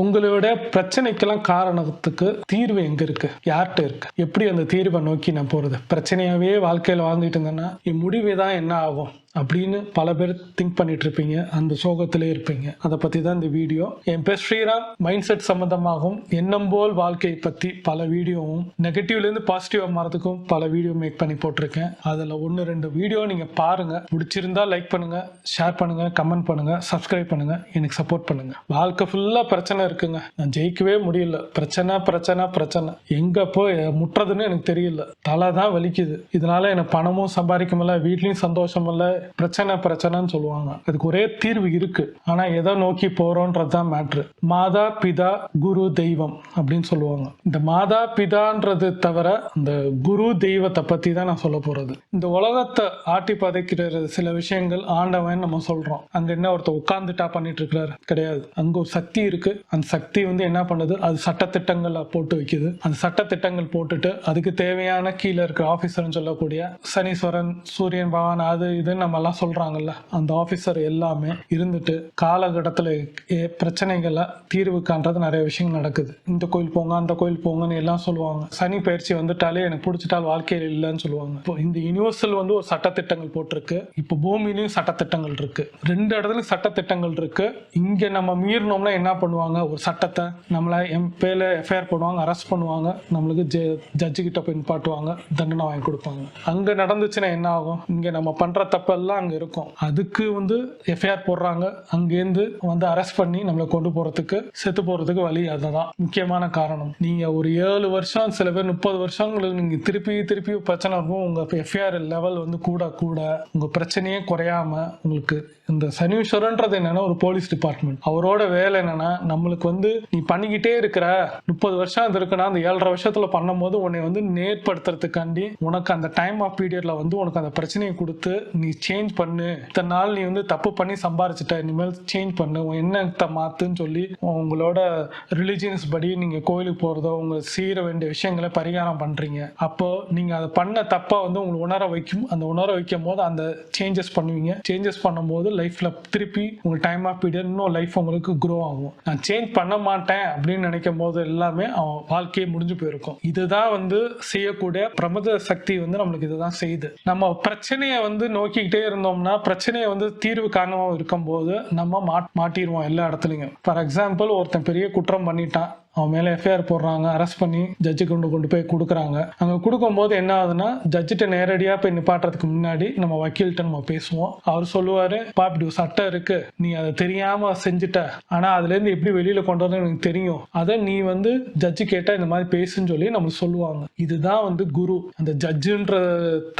உங்களோட பிரச்சனைக்கெல்லாம் காரணத்துக்கு தீர்வு எங்க இருக்கு? யார்கிட்ட இருக்கு? எப்படி அந்த தீர்வை நோக்கி நான் போறது? பிரச்சனையாவே வாழ்க்கையில வாழ்ந்துட்டு இருந்தேன்னா என் முடிவு தான் என்ன ஆகும்? அப்படின்னு பல பேர் திங்க் பண்ணிட்டு இருப்பீங்க அந்த சோகத்திலே இருப்பீங்க. அதை பத்தி தான் இந்த வீடியோ. என் பேர் ஸ்ரீராம். மைண்ட் செட் சம்பந்தமாகவும் எண்ணம் போல் வாழ்க்கையை பத்தி பல வீடியோவும் நெகட்டிவ்ல இருந்து பாசிட்டிவா மாறதுக்கும் பல வீடியோ மேக் பண்ணி போட்டிருக்கேன். அதுல ஒன்று ரெண்டு வீடியோ நீங்க பாருங்க. பிடிச்சிருந்தா லைக் பண்ணுங்க ஷேர் பண்ணுங்க கமெண்ட் பண்ணுங்க சப்ஸ்கிரைப் பண்ணுங்க எனக்கு சப்போர்ட் பண்ணுங்க. வாழ்க்கை ஃபுல்லா பிரச்சனை இருக்குங்க. நான் ஜெயிக்கவே முடியல. பிரச்சனை பிரச்சனை பிரச்சனை. எங்க போய் முட்டுறதுன்னு எனக்கு தெரியல. தலை தான் வலிக்குது. இதனால எனக்கு பணமும் சம்பாதிக்க முடியல வீட்லயும் சந்தோஷம் இல்லை பிரச்சனை பிரச்சனைன்னு சொல்லுவாங்க. அதுக்கு ஒரே தீர்வு இருக்கு. ஆனா எதை நோக்கி போறோன்றது தான் மேட்ரு மாதா பிதா குரு தெய்வம் அப்படின்னு சொல்லுவாங்க. இந்த மாதா பிதான்றது தவிர இந்த குரு தெய்வத்தை பத்தி தான் நான் சொல்ல போறது. இந்த உலகத்தை ஆட்டி பதைக்கிற சில விஷயங்கள் ஆண்டவன் நம்ம சொல்றோம். அங்க என்ன ஒருத்தர் உட்கார்ந்துட்டா பண்ணிட்டு இருக்கிறாரு கிடையாது. அங்க ஒரு சக்தி இருக்கு. அந்த சக்தி வந்து என்ன பண்ணுது? அது சட்டத்திட்டங்களை போட்டு வைக்குது. அந்த சட்டத்திட்டங்கள் போட்டுட்டு அதுக்கு தேவையான கீழே இருக்கிற ஆபீசர்னு சொல்லக்கூடிய சனீஸ்வரன் சூரியன் பகவான் அது இது நம்ம எல்லாம் சொல்றாங்கல்ல அந்த ஆபீசர் எல்லாமே இருந்துட்டு காலகட்டத்தில் ஏ- பிரச்சனைகளை தீர்வு காண்றது நிறைய விஷயங்கள் நடக்குது. இந்த கோயில் போங்க அந்த கோயில் போங்கன்னு எல்லாம் சொல்லுவாங்க. சனி பயிற்சி வந்துட்டாலே எனக்கு பிடிச்சிட்டால் வாழ்க்கையில் இல்லைன்னு சொல்லுவாங்க. இப்போ இந்த யூனிவர்சல் வந்து ஒரு சட்டத்திட்டங்கள் போட்டிருக்கு. இப்போ பூமியிலையும் சட்டத்திட்டங்கள் இருக்கு. ரெண்டு இடத்துலையும் சட்டத்திட்டங்கள் இருக்கு. இங்க நம்ம மீறினோம்னா என்ன பண்ணுவாங்க? ஒரு சட்டத்தை நம்மளை எம் பேர்ல எஃப்ஐஆர் போடுவாங்க அரெஸ்ட் பண்ணுவாங்க. நம்மளுக்கு ஜட்ஜு கிட்ட போய் நிப்பாட்டுவாங்க தண்டனை வாங்கி கொடுப்பாங்க. அங்க நடந்துச்சுன்னா என்ன ஆகும்? இங்க நம்ம பண்ற தப்பெல்லாம் அங்கே இருக்கும். அதுக்கு வந்து எஃப்ஐஆர் போடுறாங்க. அங்கேருந்து வந்து அரெஸ்ட் பண்ணி நம்மளை கொண்டு போகிறதுக்கு செத்து போகிறதுக்கு வழி அதுதான். முக்கியமான காரணம். நீங்கள் ஒரு ஏழு வருஷம் சில பேர் முப்பது வருஷம் உங்களுக்கு திருப்பி திருப்பி பிரச்சனை இருக்கும். உங்கள் எஃப்ஐஆர் லெவல் வந்து கூட கூட உங்கள் பிரச்சனையே குறையாம உங்களுக்கு இந்த சனீஸ்வரன்றது என்னன்னா ஒரு போலீஸ் டிபார்ட்மெண்ட் அவரோட வேலை என்னன்னா நம்மளுக்கு வந்து நீ பண்ணிக்கிட்டே இருக்கிற முப்பது வருஷம் அது இருக்குன்னா அந்த ஏழரை வருஷத்துல பண்ணும்போது உன்னை வந்து நேர்படுத்துறதுக்காண்டி உனக்கு அந்த டைம் ஆஃப் பீரியட்ல வந்து உனக்கு அந்த பிரச்சனையை கொடுத்து நீ சேஞ்ச் பண்ணு. இத்தனை நாள் நீ வந்து தப்பு பண்ணி சம்பாரிச்சிட்ட. இனிமேல் சேஞ்ச் பண்ணு. உன் எண்ணத்தை மாத்துன்னு சொல்லி உங்களோட ரிலிஜியன்ஸ் படி நீங்க கோயிலுக்கு போறதோ உங்க சீர வேண்டிய விஷயங்களை பரிகாரம் பண்றீங்க. அப்போ நீங்க அதை பண்ண தப்பா வந்து உங்களுக்கு உணர வைக்கும். அந்த உணர வைக்கும் போது அந்த சேஞ்சஸ் பண்ணுவீங்க. சேஞ்சஸ் பண்ணும்போது லைஃப்ல திருப்பி உங்க டைம் ஆஃப் பீரியட் இன்னும் லைஃப் உங்களுக்கு க்ரோ ஆகும். நான் சேஞ்ச் பண்ண மாட்டேன் அப்படின்னு நினைக்கும் போது எல்லாமே அவன் வாழ்க்கையே முடிஞ்சு போயிருக்கும். இதுதான் வந்து செய்யக்கூடிய பிரமத சக்தி வந்து நம்மளுக்கு இதுதான் செய்யுது. நம்ம பிரச்சனையை வந்து நோக்கிக்கிட்டு இருந்தோம்னா பிரச்சனையை வந்து தீர்வு காரணமாக இருக்கும்போது நம்ம மாட் மாட்டிடுவோம் எல்லா இடத்துலையும். ஃபார் எக்ஸாம்பிள் ஒருத்தன் பெரிய குற்றம் பண்ணிட்டான். அவன் மேலே எஃப்ஐஆர் போடுறாங்க அரெஸ்ட் பண்ணி ஜட்ஜு கொண்டு கொண்டு போய் கொடுக்குறாங்க. அங்கே கொடுக்கும்போது என்ன ஆகுதுன்னா ஜட்ஜிட்ட நேரடியாக போய் நிப்பாட்டுறதுக்கு முன்னாடி நம்ம வக்கீல்கிட்ட நம்ம பேசுவோம். அவர் சொல்லுவார் பாப் இப்படி சட்டம் இருக்கு. நீ அதை தெரியாம செஞ்சுட்ட. ஆனால் அதுலேருந்து எப்படி வெளியில கொண்டு வரணும் எனக்கு தெரியும். அதை நீ வந்து ஜட்ஜு கேட்டால் இந்த மாதிரி பேசுன்னு சொல்லி நம்மளுக்கு சொல்லுவாங்க. இதுதான் வந்து குரு. அந்த ஜட்ஜுன்ற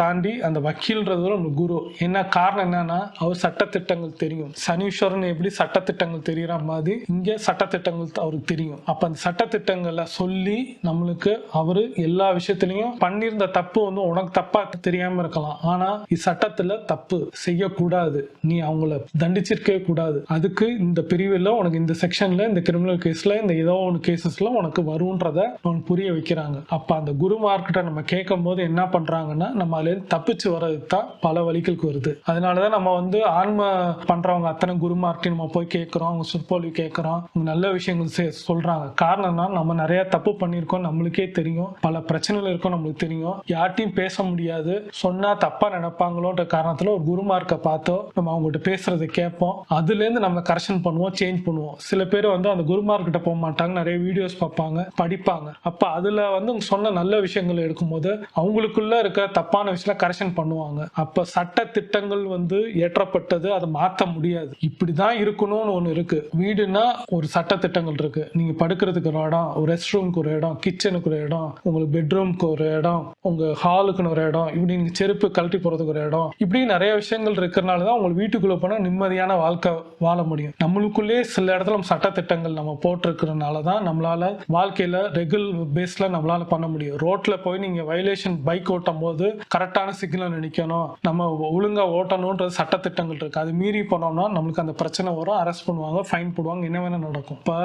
தாண்டி அந்த வக்கீல்ன்றது நம்ம குரு. என்ன காரணம் என்னன்னா அவர் சட்டத்திட்டங்கள் தெரியும். சனீஸ்வரன் எப்படி சட்டத்திட்டங்கள் தெரியற மாதிரி இங்கே சட்டத்திட்டங்கள் அவருக்கு தெரியும். அப்ப அந்த சட்டத்திட்டங்களை சொல்லி நம்மளுக்கு அவரு எல்லா விஷயத்திலையும் பண்ணியிருந்த தப்பு வந்து உனக்கு தப்பா தெரியாம இருக்கலாம். ஆனா இச்சட்டத்துல தப்பு செய்யக்கூடாது. நீ அவங்கள தண்டிச்சிருக்கவே கூடாது. அதுக்கு இந்த பிரிவில் உனக்கு இந்த செக்ஷன்ல இந்த கிரிமினல் கேஸ்ல இந்த ஏதோ ஒன்று கேசஸ்ல உனக்கு வரும்ன்றத உனக்கு புரிய வைக்கிறாங்க. அப்ப அந்த குருமார்கிட்ட நம்ம கேட்கும் போது என்ன பண்றாங்கன்னா நம்ம அதுல தப்பிச்சு வர்றதுக்கு தான் பல வழிகளுக்கு வருது. அதனாலதான் நம்ம வந்து ஆன்ம பண்றவங்க அத்தனை குருமார்கிட்ட நம்ம போய் கேட்கிறோம் அவங்க சொற்பொழிவு கேட்கிறோம். நல்ல விஷயங்கள் செ- சொல்றாங்க. காரணம்னா நம்ம நிறைய தப்பு பண்ணியிருக்கோம் நம்மளுக்கே தெரியும். பல பிரச்சனைகள் இருக்கும் நம்மளுக்கு தெரியும். யார்ட்டையும் பேச முடியாது. சொன்னா தப்பா நினைப்பாங்களோன்ற காரணத்துல ஒரு குருமார்க்கை பார்த்தோ நம்ம அவங்ககிட்ட பேசுறதை கேட்போம். அதுல இருந்து நம்ம கரெக்ஷன் பண்ணுவோம் சேஞ்ச் பண்ணுவோம். சில பேர் வந்து அந்த குருமார்க்கிட்ட போக மாட்டாங்க. நிறைய வீடியோஸ் பார்ப்பாங்க படிப்பாங்க. அப்ப அதுல வந்து சொன்ன நல்ல விஷயங்கள் எடுக்கும்போது அவங்களுக்குள்ள இருக்க தப்பான விஷயம் கரெக்ஷன் பண்ணுவாங்க. அப்ப சட்ட திட்டங்கள் வந்து ஏற்றப்பட்டது அதை மாற்ற முடியாது. இப்படிதான் இருக்கணும்னு ஒண்ணு இருக்கு. வீடுனா ஒரு சட்ட திட்டங்கள் இருக்கு. நீங்க தங்குறதுக்கு ஒரு இடம் ஒரு ரெஸ்ட் ரூம்க்கு ஒரு இடம் கிச்சனுக்கு ஒரு இடம் உங்களுக்கு பெட்ரூம்க்கு ஒரு இடம் உங்க ஹாலுக்குன்னு ஒரு இடம் இப்படி நீங்க செருப்பு கழட்டி போறதுக்கு ஒரு இடம் இப்படி நிறைய விஷயங்கள் இருக்கிறனால தான் உங்களுக்கு வீட்டுக்குள்ள போனா நிம்மதியான வாழ்க்கை வாழ முடியும். நம்மளுக்குள்ளே சில இடத்துல நம்ம சட்டத்திட்டங்கள் நம்ம போட்டிருக்கிறதுனால தான் நம்மளால வாழ்க்கையில ரெகுலர் பேஸ்ல நம்மளால பண்ண முடியும். ரோட்ல போய் நீங்க வயலேஷன் பைக் ஓட்டும் போது கரெக்டான சிக்னல் நினைக்கணும் நம்ம ஒழுங்கா ஓட்டணும்ன்றது சட்டத்திட்டங்கள் இருக்கு. அது மீறி போனோம்னா நம்மளுக்கு அந்த பிரச்சனை வரும். அரெஸ்ட் பண்ணுவாங்க ஃபைன் போடுவாங்க என்ன வேணா நடக்கும். இப்போ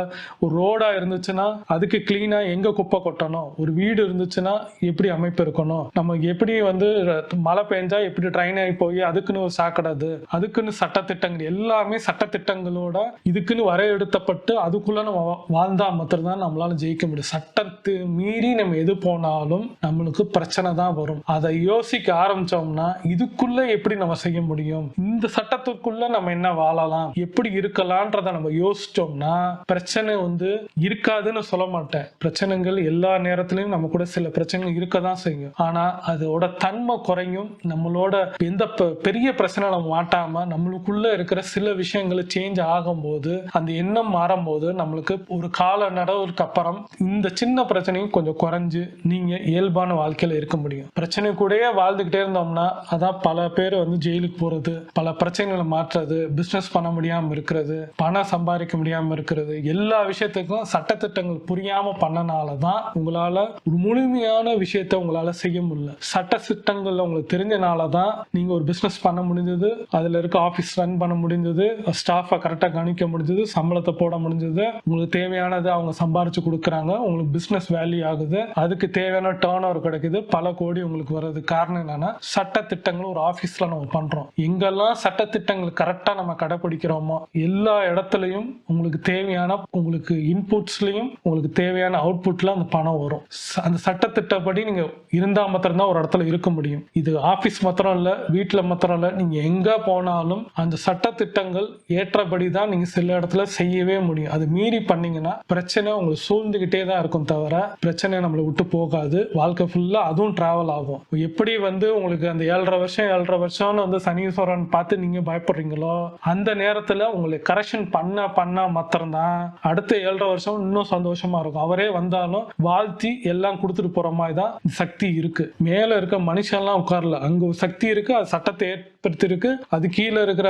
ஒரு ரோடா இருந்துச்சு இருந்துச்சுன்னா அதுக்கு கிளீனா எங்க குப்பை கொட்டணும்? ஒரு வீடு இருந்துச்சுன்னா எப்படி அமைப்பு இருக்கணும்? நம்ம எப்படி வந்து மழை பெஞ்சா எப்படி ட்ரைன் ஆகி போய் அதுக்குன்னு ஒரு சாக்கடாது அதுக்குன்னு சட்டத்திட்டங்கள் எல்லாமே சட்டத்திட்டங்களோட இதுக்குன்னு வரையெடுத்தப்பட்டு அதுக்குள்ள நம்ம வா- வாழ்ந்தா மாத்திரம்தான் நம்மளால ஜெயிக்க முடியும். சட்டத்தை மீறி நம்ம எது போனாலும் நம்மளுக்கு பிரச்சனை தான் வரும். அதை யோசிக்க ஆரம்பிச்சோம்னா இதுக்குள்ள எப்படி நம்ம செய்ய முடியும்? இந்த சட்டத்துக்குள்ள நம்ம என்ன வாழலாம்? எப்படி இருக்கலாம்ன்றத நம்ம யோசிச்சோம்னா பிரச்சனை வந்து இருக்க இருக்காதுன்னு சொல்ல மாட்டேன். பிரச்சனைகள் எல்லா நேரத்திலயும் நம்ம கூட சில பிரச்சனைகள் இருக்க தான் செய்யும். ஆனா அதோட தன்மை குறையும். நம்மளோட எந்த பெரிய பிரச்சனை நம்ம மாட்டாம நம்மளுக்குள்ள இருக்கிற சில விஷயங்கள் சேஞ்ச் ஆகும்போது அந்த எண்ணம் மாறும்போது நம்மளுக்கு ஒரு கால நடவுக்கு அப்புறம் இந்த சின்ன பிரச்சனையும் கொஞ்சம் குறைஞ்சு நீங்க இயல்பான வாழ்க்கையில இருக்க முடியும். பிரச்சனை கூடயே வாழ்ந்துகிட்டே இருந்தோம்னா அதான் பல பேர் வந்து ஜெயிலுக்கு போறது பல பிரச்சனைகளை மாற்றுறது பிசினஸ் பண்ண முடியாம இருக்கிறது பணம் சம்பாதிக்க முடியாம இருக்கிறது எல்லா விஷயத்துக்கும் சட்டத்திட்டங்கள் புரியாம பண்ணனால தான் உங்களால ஒரு முழுமையான விஷயத்தை உங்களால செய்ய முடியல. சட்ட திட்டங்கள்ல உங்களுக்கு தெரிஞ்சனால தான் நீங்க ஒரு பிசினஸ் பண்ண முடிஞ்சது அதுல இருக்க ஆபீஸ் ரன் பண்ண முடிஞ்சது ஸ்டாஃபை கரெக்டா கணிக்க முடிஞ்சது சம்பளத்தை போட முடிஞ்சது உங்களுக்கு தேவையானது அவங்க சம்பாரிச்சு கொடுக்குறாங்க உங்களுக்கு பிசினஸ் வேல்யூ ஆகுது அதுக்கு தேவையான டேர்ன் ஓவர் கிடைக்குது பல கோடி உங்களுக்கு வர்றது காரணம் என்னன்னா சட்ட திட்டங்கள் ஒரு ஆபீஸ்ல நம்ம பண்றோம். எங்கெல்லாம் சட்ட திட்டங்கள் கரெக்டா நம்ம கடைபிடிக்கிறோமோ எல்லா இடத்துலயும் உங்களுக்கு தேவையான உங்களுக்கு இடத்துலையும் உங்களுக்கு தேவையான அவுட்புட்ல அந்த பணம் வரும். அந்த சட்டத்திட்டப்படி நீங்க இருந்தா மாத்திரம் தான் ஒரு இடத்துல இருக்க முடியும். இது ஆபீஸ் மாத்திரம் இல்ல வீட்டுல மாத்திரம் இல்ல நீங்க எங்க போனாலும் அந்த சட்டத்திட்டங்கள் ஏற்றபடி தான் நீங்க சில இடத்துல செய்யவே முடியும். அது மீறி பண்ணீங்கன்னா பிரச்சனை உங்களுக்கு சூழ்ந்துகிட்டே தான் இருக்கும் தவிர பிரச்சனை நம்மளை விட்டு போகாது. வாழ்க்கை ஃபுல்லா அதுவும் டிராவல் ஆகும். எப்படி வந்து உங்களுக்கு அந்த ஏழரை வருஷம் ஏழரை வருஷம்னு வந்து சனீஸ்வரன் பார்த்து நீங்க பயப்படுறீங்களோ அந்த நேரத்துல உங்களுக்கு கரெக்ஷன் பண்ண பண்ண மாத்திரம்தான் அடுத்த ஏழரை வருஷம் இன்னும் சந்தோஷமா இருக்கும். அவரே வந்தாலும் வாழ்த்தி எல்லாம் கொடுத்துட்டு போற மாதிரி தான் சக்தி இருக்கு. மேல இருக்க மனுஷன்லாம் உட்காரல. அங்க சக்தி இருக்கு அது சட்டத்தை ஏற்படுத்தி இருக்கு அது கீழே இருக்கிற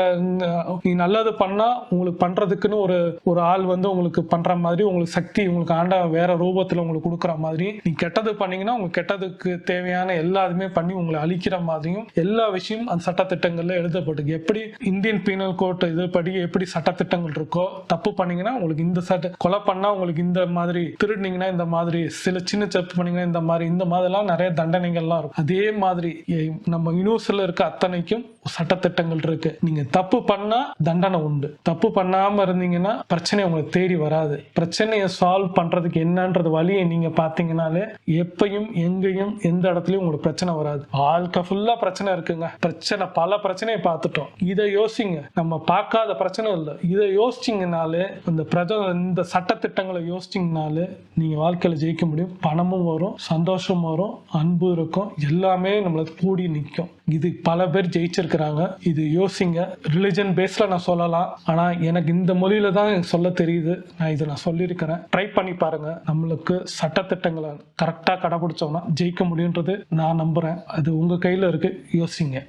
நீ நல்லது பண்ணா உங்களுக்கு பண்றதுக்குன்னு ஒரு ஒரு ஆள் வந்து உங்களுக்கு பண்ற மாதிரி உங்களுக்கு சக்தி உங்களுக்கு ஆண்ட வேற ரூபத்துல உங்களுக்கு கொடுக்குற மாதிரி நீ கெட்டது பண்ணீங்கன்னா உங்களுக்கு கெட்டதுக்கு தேவையான எல்லாதுமே பண்ணி உங்களை அழிக்கிற மாதிரியும் எல்லா விஷயம் அந்த சட்டத்திட்டங்கள்ல எழுதப்பட்டிருக்கு. எப்படி இந்தியன் பீனல் கோட் இது படி எப்படி சட்டத்திட்டங்கள் இருக்கோ தப்பு பண்ணீங்கன்னா உங்களுக்கு இந்த சட்ட கொலை பண்ணா உங்களுக்கு இந்த மாதிரி திருடினீங்கன்னா இந்த மாதிரி சில சின்ன தப்பு பண்ணீங்கன்னா இந்த மாதிரி இந்த மாதிரிலாம் நிறைய தண்டனைகள்லாம் இருக்கும். அதே மாதிரி நம்ம யூனிவர்ஸ்ல இருக்க அத்தனைக்கும் சட்டத்திட்டங்கள் இருக்கு. நீங்க தப்பு பண்ணா தண்டனை உண்டு. தப்பு பண்ணாம இருந்தீங்கன்னா பிரச்சனை உங்களுக்கு தேடி வராது. பிரச்சனையை சால்வ் பண்றதுக்கு என்னன்றது வழியை நீங்க பாத்தீங்கன்னாலே எப்பையும் எங்கேயும் எந்த இடத்துலயும் உங்களுக்கு பிரச்சனை வராது. வாழ்க்கை ஃபுல்லா பிரச்சனை இருக்குங்க. பிரச்சனை பல பிரச்சனையை பார்த்துட்டோம். இதை யோசிங்க. நம்ம பார்க்காத பிரச்சனை இல்லை. இதை யோசிச்சிங்கனாலே இந்த பிரஜ இந்த சட்டத்திட்டங்களை யோசிச்சிங்கனாலே நீங்கள் வாழ்க்கையில் ஜெயிக்க முடியும். பணமும் வரும் சந்தோஷம் வரும் அன்பு இருக்கும். எல்லாமே நம்மளை கூடி நிற்கும் இது பல பேர் ஜெயிச்சிருக்கிறாங்க. இது யோசிங்க. ரிலிஜன் பேஸில் நான் சொல்லலாம். ஆனால் எனக்கு இந்த மொழியில தான் எனக்கு சொல்ல தெரியுது. நான் இதை நான் சொல்லியிருக்கிறேன். ட்ரை பண்ணி பாருங்க. நம்மளுக்கு சட்டத்திட்டங்களை கரெக்டாக கடைபிடிச்சோம்னா ஜெயிக்க முடியுன்றது நான் நம்புகிறேன் அது உங்கள் கையில் இருக்குது யோசிங்க.